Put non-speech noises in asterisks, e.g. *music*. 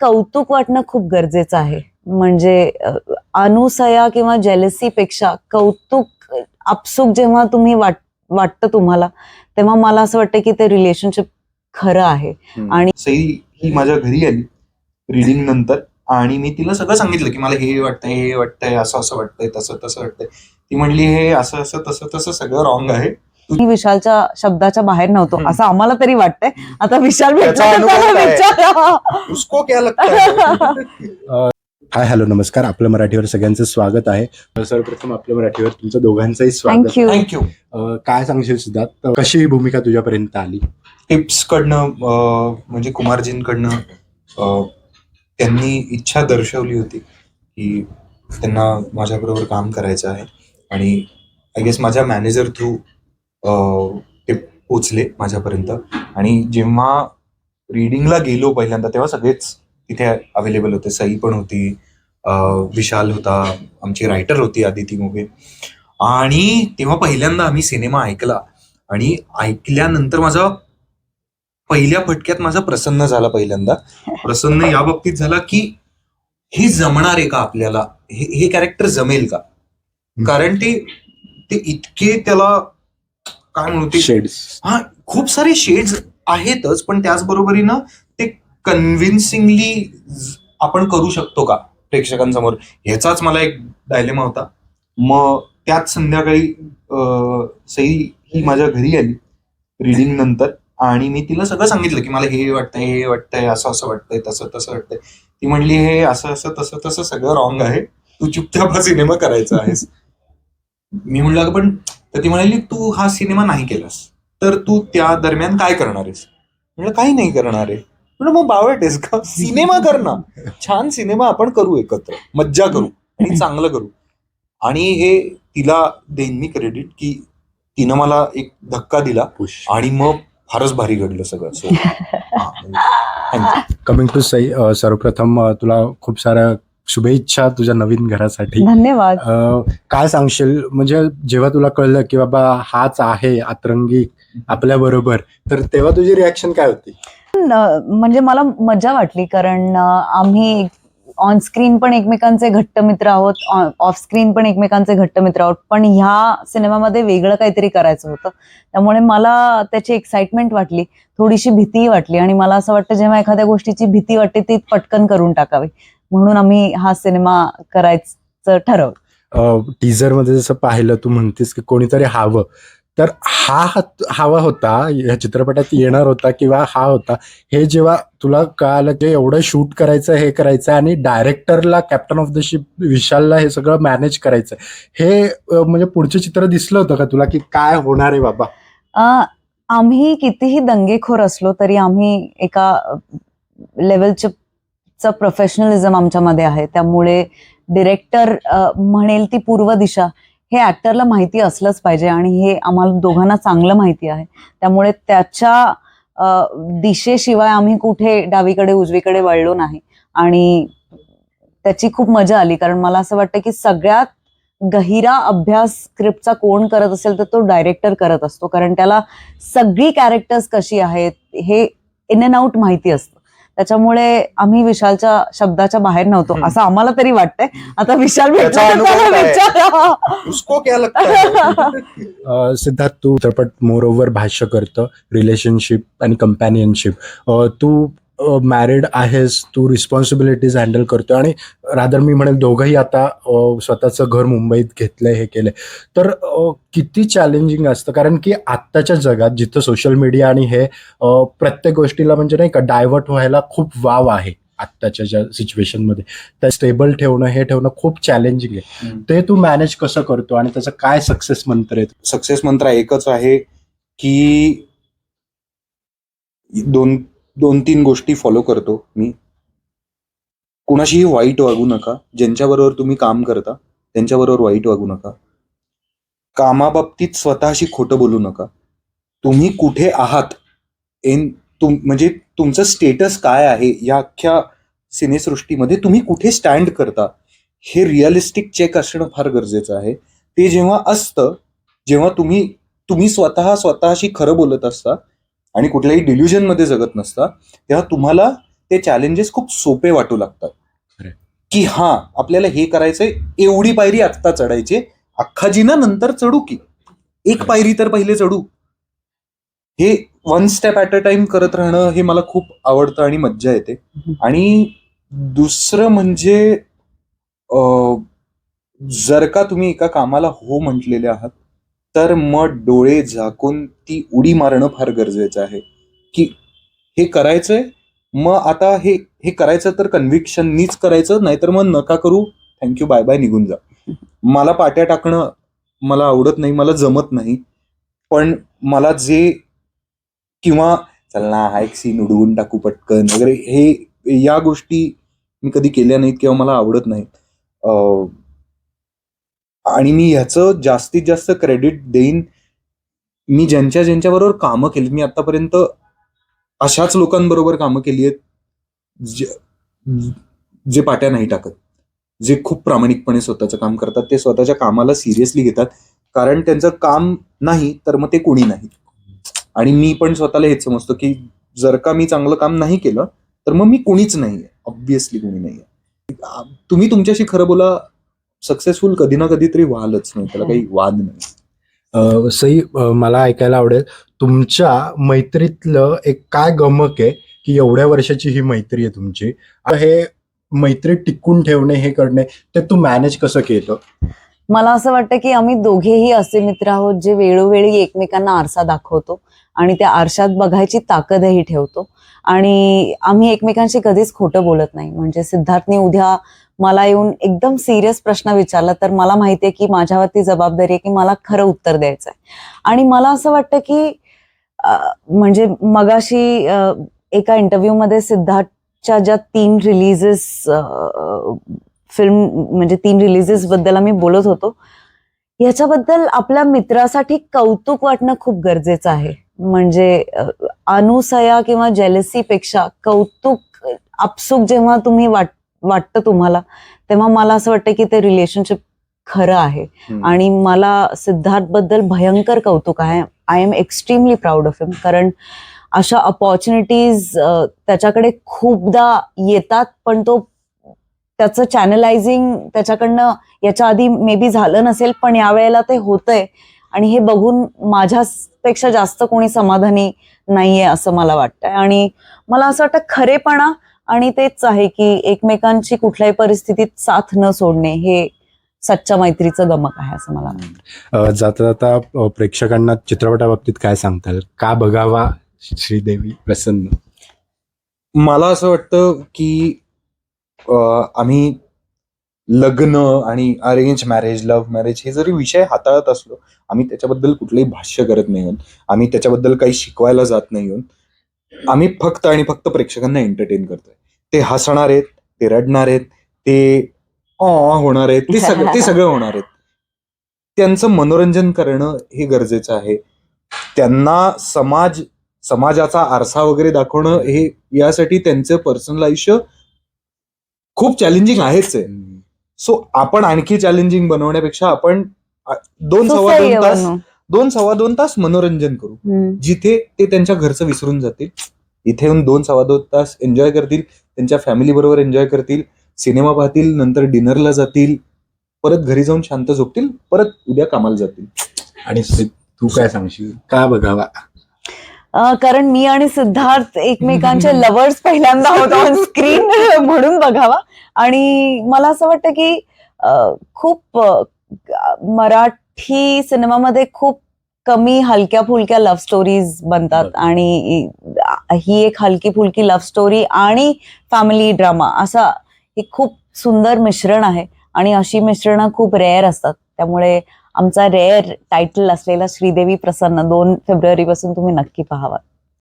कौतुक वाटणं खूप गरजेचं आहे. म्हणजे अनुसया किंवा जेलसीपेक्षा कौतुक आपसुक जेव्हा तुम्ही वाट वाटतं तुम्हाला तेव्हा मला असं वाटतं की ते रिलेशनशिप खरं आहे. आणि- सई ही माझ्या घरी आली रिडिंग नंतर आणि मी तिला सगळं सांगितलं की मला हे वाटतंय हे वाटतंय असं असं वाटतंय तसं तसं वाटतंय. ती म्हणली हे असं असं तसं तसं सगळं रॉंग आहे. मी विशालच्या शब्दाच्या बाहेर नव्हतो. असं आम्हाला तरी वाटतंय. आता विशाल भेटला है? *laughs* हाय हॅलो नमस्कार. आपलं मराठीवर सगळ्यांचं स्वागत आहे. सर्वप्रथम आपल्या मराठीवर तुमचं दोघांचंही स्वागत थँक्यू काय सांगशील सिद्धार्थ? कशी ही भूमिका तुझ्यापर्यंत आली? टिप्स कडनं म्हणजे कुमारजींकडनं त्यांनी इच्छा दर्शवली होती की त्यांना माझ्याबरोबर काम करायचं आहे. आणि आय गेस माझ्या मॅनेजर थ्रू ते पोचले माझ्यापर्यंत. आणि जेव्हा रीडिंगला गेलो पहिल्यांदा तेव्हा सगळेच तिथे अवेलेबल होते. सई पण होती विशाल होता आमची रायटर होती आदिती मोगे. आणि तेव्हा पहिल्यांदा आम्ही सिनेमा ऐकला. आणि ऐकल्यानंतर माझा पहिल्या फटक्यात माझा प्रसन्न झाला पहिल्यांदा. प्रसन्न या बाबतीत झाला की हे जमणार आहे का आपल्याला? हे हे कॅरेक्टर जमेल का? कारण ते ते इतके त्याला काय म्हणू ते? शेड्स हा खूप सारे शेड्स आहेतच पण त्याचबरोबरीनं ते कन्व्हिन्सिंगली आपण करू शकतो का प्रेक्षकांसमोर? ह्याचाच मला एक डायलेमा होता. मग त्याच संध्याकाळी सई ही माझ्या घरी आली रिडिंग नंतर आणि मी तिला सगळं सांगितलं की मला हे वाटतंय हे वाटतंय असं असं वाटतंय तसं तसं वाटतंय. ती म्हणली हे असं असं तसं तसं सगळं रॉंग आहे. तू चुपचाप हा सिनेमा करायचा आहेस. मी म्हणलं "अगं पण तर ती म्हणाली तू हा सिनेमा नाही केलास. तर तू त्या दरम्यान काय करणार आहेस? म्हणलं काही नाही करणार आहे. म्हणलं मग बावट आहेस का? सिनेमा कर ना. छान सिनेमा आपण करू एकत्र. मज्जा करू आणि चांगलं करू. आणि हे तिला देईन मी क्रेडिट की तिनं मला एक धक्का दिला पुश आणि मग फारच भारी घडलं सगळं. म्हणजे कमिंग टू सई सर्वप्रथम तुला खूप साऱ्या शुभेच्छा तुझ्या नवीन घरासाठी. धन्यवाद. अं, काय सांगशील? म्हणजे जेव्हा तुला कळलं की बाबा हाच आहे आतरंगी आपल्या बरोबर तर तेव्हा तुझी रिॲक्शन काय होती? म्हणजे मला मजा वाटली कारण अं, आम्ही ऑन स्क्रीन पण एकमेकांचे घट्ट मित्र आहोत ऑफ स्क्रीन पण एकमेकांचे घट्ट मित्र आहोत पण ह्या सिनेमामध्ये वेगळं काहीतरी करायचं होतं. त्यामुळे मला त्याची एक्साइटमेंट वाटली थोडीशी भीतीही वाटली आणि मला असं वाटतं जेव्हा एखाद्या गोष्टीची भीती वाटते ती पटकन करून टाकावी. म्हणून आम्ही हा सिनेमा करायचं ठरवलं. टीजरमध्ये जसं पाहिलं तू म्हणतेस की कोणीतरी हवं. तर हा हवा होता या चित्रपटात येणार होता किंवा हा होता हे जेव्हा तुला कळालं की एवढं शूट करायचं हे करायचं आणि डायरेक्टरला कॅप्टन ऑफ द शिप विशालला हे सगळं मॅनेज करायचं हे म्हणजे पुढचं चित्र दिसलं होतं का तुला की काय होणार आहे बाबा? आम्ही कितीही दंगेखोर असलो तरी आम्ही एका चं प्रोफेशनलिझम आमच्यामध्ये आहे. त्यामुळे डिरेक्टर म्हणेल ती पूर्व दिशा हे ऍक्टरला माहिती असलंच पाहिजे आणि हे आम्हाला दोघांना चांगलं माहिती आहे. त्यामुळे त्याच्या दिशेशिवाय आम्ही कुठे डावीकडे उजवीकडे वळलो नाही. आणि त्याची खूप मजा आली कारण मला असं वाटतं की सगळ्यात गहिरा अभ्यास स्क्रिप्टचा कोण करत असेल तर तो डायरेक्टर करत असतो. कारण त्याला सगळी कॅरेक्टर्स कशी आहेत हे इन अँड आउट माहिती असतं. त्याच्यामुळे आम्ही विशालच्या शब्दाच्या बाहेर नव्हतो. असं आम्हाला तरी वाटतंय आता विशाल भेटला त्याचा तर अनुभव त्याला काय? विचारा. उसको क्या लगता है *laughs* अं, सिद्धार्थ तू चित्रपट मोर ओव्हर भाष्य करतं रिलेशनशिप आणि कम्पॅनियनशिप तू मॅरिड आहेस तू रिस्पॉन्सिबिलिटीज हँडल करतो आणि रादर मी म्हणेल दोघंही आता स्वतःचं घर मुंबईत घेतलंय हे केलंय. तर किती चॅलेंजिंग असतं? कारण की आत्ताच्या जगात जिथं सोशल मीडिया आणि हे प्रत्येक गोष्टीला म्हणजे नाही का डायव्हर्ट व्हायला खूप वाव आहे आत्ताच्या ज्या सिच्युएशनमध्ये त्या स्टेबल ठेवणं हे ठेवणं खूप चॅलेंजिंग आहे. ते तू मॅनेज कसं करतो आणि त्याचं काय सक्सेस मंत्र आहे? सक्सेस मंत्र एकच आहे की दोन दोन तीन गोष्टी फॉलो करतो मी. कुणाशीही वाईट वागू नका. ज्यांच्याबरोबर तुम्ही काम करता त्यांच्याबरोबर वाईट वागू नका. कामाबाबतीत स्वतःशी खोटं बोलू नका. तुम्ही कुठे आहात? एन तुम म्हणजे तुमचं स्टेटस काय आहे? या अख्ख्या सिनेसृष्टीमध्ये तुम्ही कुठे स्टँड करता? हे रिअलिस्टिक चेक असणं फार गरजेचं आहे. ते जेव्हा असतं जेव्हा तुम्ही तुम्ही स्वतः स्वतःशी खरं बोलत असता आणि कुठल्याही डिल्युजनमध्ये जगत नसता तेव्हा तुम्हाला ते चॅलेंजेस खूप सोपे वाटू लागतात. की हा आपल्याला हे करायचंय एवढी पायरी आत्ता चढायची अख्खा जिना नंतर चढू की. एक पायरी तर पहिले चढू. हे one step at a time करत राहणं हे मला खूप आवडतं आणि मज्जा येते. आणि दुसरं म्हणजे अं, जर का तुम्ही एका कामाला हो म्हटलेले आहात तर मग डोळे झाकून ती उडी मारणं फार गरजेचं आहे. की हे करायचंय मग आता हे हे करायचं तर कन्व्हिक्शननीच करायचं नाहीतर मग नका करू थँक्यू बाय बाय निघून जा. मला पाट्या टाकणं मला आवडत नाही मला जमत नाही पण मला जे किंवा चल ना हा एक सीन उडवून टाकू पटकन वगैरे हे या गोष्टी मी कधी केल्या नाहीत किंवा मला आवडत नाहीत. आणि मी ह्याचं जास्तीत जास्त क्रेडिट देईन. मी ज्यांच्या ज्यांच्याबरोबर कामं केली मी आतापर्यंत अशाच लोकांबरोबर कामं केली आहेत जे- जे पाट्या नाही टाकत जे खूप प्रामाणिकपणे स्वतःचं काम करतात ते स्वतःच्या कामाला सिरियसली घेतात. कारण त्यांचं काम नाही तर मग ते कोणी नाही. आणि मी पण स्वतःला हेच समजतो की जर का मी चांगलं काम नाही केलं तर मग मी कोणीच नाहीये. ऑब्विसली कोणी नाहीये. तुम्ही तुमच्याशी खरं बोला सक्सेसफुल कधी ना कधी तरी व्हालच नाही त्याला काही वाद नाही. अ, सई अ, मला ऐकायला आवडेल तुमच्या मैत्रीतलं एक काय गमक आहे की एवढ्या वर्षाची ही मैत्री आहे तुमची? आता हे मैत्री टिकून ठेवणे हे करणे ते तू मॅनेज कसं केलं? मला असं वाटतं की आम्ही दोघेही असे मित्र आहोत जे वेळोवेळी एकमेकांना आरसा दाखवतो आणि त्या आरशात बघायची ताकदही ठेवतो. आणि आम्ही एकमेकांशी कधीच खोटं बोलत नाही. म्हणजे सिद्धार्थने उद्या मला येऊन एकदम सिरियस प्रश्न विचारला तर मला माहिती आहे की माझ्यावरती जबाबदारी आहे की मला खरं उत्तर द्यायचं आहे आणि मला असं वाटतं की म्हणजे मगाशी एका इंटरव्ह्यूमध्ये सिद्धार्थच्या ज्या तीन रिलीजेस फिल्म म्हणजे तीन रिलीजेस बद्दल आम्ही बोलत होतो याच्याबद्दल आपल्या मित्रासाठी कौतुक वाटणं खूप गरजेचं आहे. म्हणजे अनुसया किंवा जेलसीपेक्षा कौतुक आपसुक जेव्हा तुम्ही वाट वाटतं तुम्हाला तेव्हा मला असं वाटतं की ते रिलेशनशिप खरं आहे. आणि मला सिद्धार्थबद्दल भयंकर कौतुक आहे. I am extremely proud of him कारण अशा अपॉर्च्युनिटीज त्याच्याकडे खूपदा येतात पण तो त्याचं चॅनलायझिंग त्याच्याकडनं याच्या आधी मे बी झालं नसेल पण यावेळेला ते होतंय. आणि हे बघून माझ्यापेक्षा जास्त कोणी समाधानी नाहीये असं मला वाटतंय. आणि मला असं वाटतं खरेपणा आणि तेच आहे की एकमेकांची कुठल्याही परिस्थितीत साथ न सोडणे हे सच्च्या मैत्रीचं गमक आहे असं मला वाटतं. अ, जाता जाता प्रेक्षकांना चित्रपटाबाबतीत काय सांगताल का बघावा श्रीदेवी प्रसन्न? मला असं वाटतं की अं, आम्ही लग्न आणि अरेंज मॅरेज लव्ह मॅरेज हे जरी विषय हाताळत असलो आम्ही त्याच्याबद्दल कुठलंही भाष्य करत नाही आहोत. आम्ही त्याच्याबद्दल काही शिकवायला जात नाही आहोत. आम्ही फक्त आणि फक्त प्रेक्षकांना एंटरटेन करतोय. ते हसणार आहेत ते रडणार आहेत ते ऑ होणार आहेत ते सगळं ते सगळं होणार आहेत. त्यांचं मनोरंजन करणं हे गरजेचं आहे. त्यांना समाज समाजाचा आरसा वगैरे दाखवणं हे यासाठी त्यांचं पर्सनल आयुष्य खूप चॅलेंजिंग आहेच आहे. सो आपण आणखी चॅलेंजिंग बनवण्यापेक्षा आपण दोन सव्वा दोन तास. दोन सव्वा दोन तास मनोरंजन करू. जिथे ते त्यांच्या घरचं विसरून जातील. इथे येऊन दोन सव्वा दोन तास एन्जॉय करतील. त्यांच्या फॅमिली बरोबर एन्जॉय करतील. सिनेमा पाहतील नंतर डिनरला जातील. परत घरी जाऊन शांत झोपतील. परत उद्या कामाला जातील. आणि तू काय सांगशील? का बघावा? अं, कारण मी आणि सिद्धार्थ एकमेकांचे *laughs* लवर्स पहिल्यांदा आहोत ऑन स्क्रीन *laughs* म्हणून बघावा. आणि मला असं वाटतं की खूप अं, मराठी सिनेमामध्ये खूप कमी हलक्या फुलक्या लव्ह स्टोरीज बनतात. आणि ही एक हलकी फुलकी लव्ह स्टोरी आणि फॅमिली ड्रामा असा हे खूप सुंदर मिश्रण आहे. आणि अशी मिश्रणं खूप रेअर असतात. त्यामुळे आमचा रेअर टायटल असलेला श्रीदेवी प्रसन्न दोन फेब्रुवारी पासून तुम्ही नक्की पाहावा.